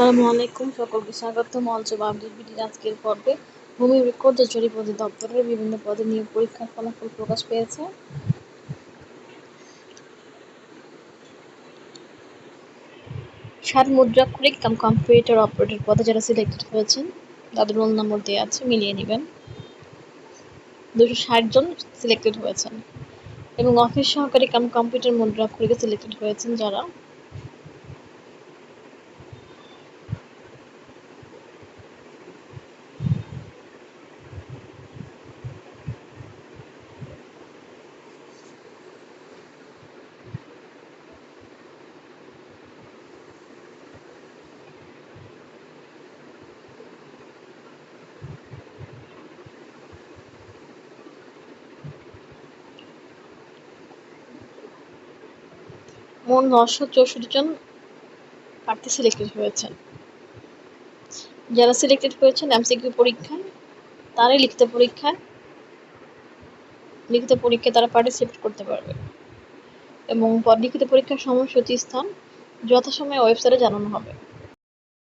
আসসালামু আলাইকুম, সকলকে আপডেট আজকের পর্বে ভূমি রেকর্ড জরিপ দপ্তরের বিভিন্ন পদে নিয়োগ পরীক্ষার ফলাফল প্রকাশ পেয়েছে। সাত মুদ্রাক্ষরিক কাম কম্পিউটার অপারেটর পদে যারা সিলেক্টেড হয়েছেন, তাদের রোল নম্বর দেওয়া আছে, মিলিয়ে নেবেন। দুশো ষাট জন সিলেক্টেড হয়েছেন। এবং অফিস সহকারী কাম কম্পিউটার মুদ্রাক্ষরিকে সিলেক্টেড হয়েছেন যারা। মোট নশো চৌষট্টি জন প্রার্থী সিলেক্টেড হয়েছেন। যারা সিলেক্টেড হয়েছেন এমসিকিউ পরীক্ষায়, তারাই লিখিত পরীক্ষায় লিখিত পরীক্ষায় তারা পার্টিসিপেট করতে পারবে। এবং লিখিত পরীক্ষার সময়সূচি স্থান যথাসময়ে ওয়েবসাইটে জানানো হবে।